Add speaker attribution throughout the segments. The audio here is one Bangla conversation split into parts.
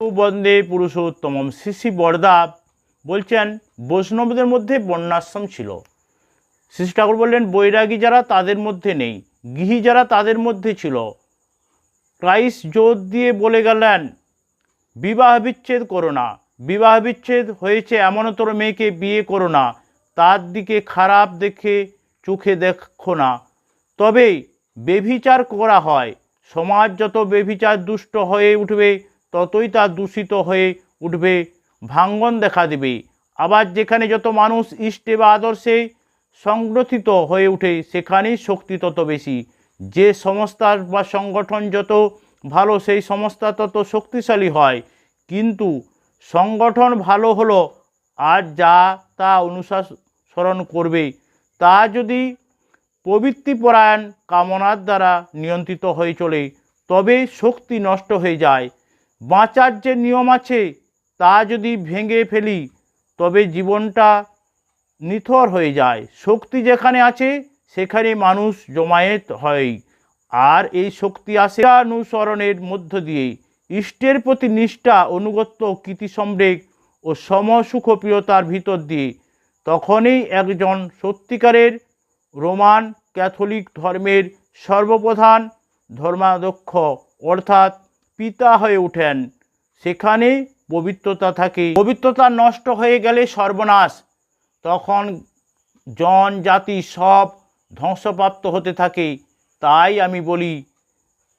Speaker 1: বন্দে পুরুষোত্তমম শ্রী বরদা বলছেন, বৈষ্ণবদের মধ্যে বন্যাশ্রম ছিল। শ্রী ঠাকুর বললেন, বৈরাগী যারা তাদের মধ্যে নেই, গৃহী যারা তাদের মধ্যে ছিল। ক্রাইস্ট জোর দিয়ে বলে গেলেন, বিবাহ বিচ্ছেদ করো না, বিবাহ বিচ্ছেদ হয়েছে এমনতর মেয়েকে বিয়ে করো না, তার দিকে খারাপ দেখে চোখে দেখো না। তবে বেভিচার করা হয়, সমাজ যত বেভিচার দুষ্ট হয়ে উঠবে ততই তা দূষিত হয়ে উঠবে। ভাঙ্গন দেখা দেবে। আবার যেখানে যত মানুষ ইষ্টে বা আদর্শে সংগঠিত হয়ে উঠে, সেখানেই শক্তি তত বেশি। যে সংস্থা বা সংগঠন যত ভালো, সেই সংস্থা তত শক্তিশালী হয়। কিন্তু সংগঠন ভালো হলো আর যা তা অনুসরণ করবে, তা যদি প্রবৃত্তিপরায়ণ কামনার দ্বারা নিয়ন্ত্রিত হয়ে চলে তবে শক্তি নষ্ট হয়ে যায়। বাঁচার যে নিয়ম আছে, তা যদি ভেঙে ফেলি, তবে জীবনটা নিথর হয়ে যায়। শক্তি যেখানে আছে, সেখানে মানুষ জমায়েত হয় আর এই শক্তি আসে অনুসরণের মধ্য দিয়ে। ইষ্টের প্রতি নিষ্ঠা, অনুগত্য, কীর্তি সম্বেগ ও সমসুখপ্রিয়তার ভিতর দিয়ে। তখনই একজন সত্যিকারের রোমান ক্যাথলিক ধর্মের সর্বপ্রধান ধর্মাধ্যক্ষ, অর্থাৎ পিতা হয়ে ওঠেন সেখানে পবিত্রতা থাকে। পবিত্রতা নষ্ট হয়ে গেলে সর্বনাশ। তখন জন জাতি সব ধ্বংসপ্রাপ্ত হতে থাকে। তাই আমি বলি,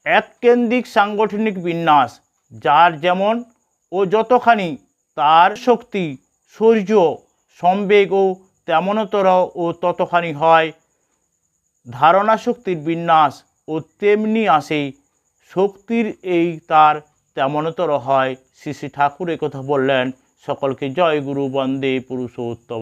Speaker 1: এককেন্দ্রিক সাংগঠনিক বিন্যাস, যার যেমন ও যতখানি, তার শক্তি, সূর্য সম্বেগও তেমনতর ও ততখানি হয়। ধারণা শক্তির বিন্যাস ও তেমনি আসে। শক্তির এই তার তেমনতর হয়। শ্রী শ্রী ঠাকুর কথা বললেন, সকলকে জয় গুরু বন্দে পুরুষোত্তম।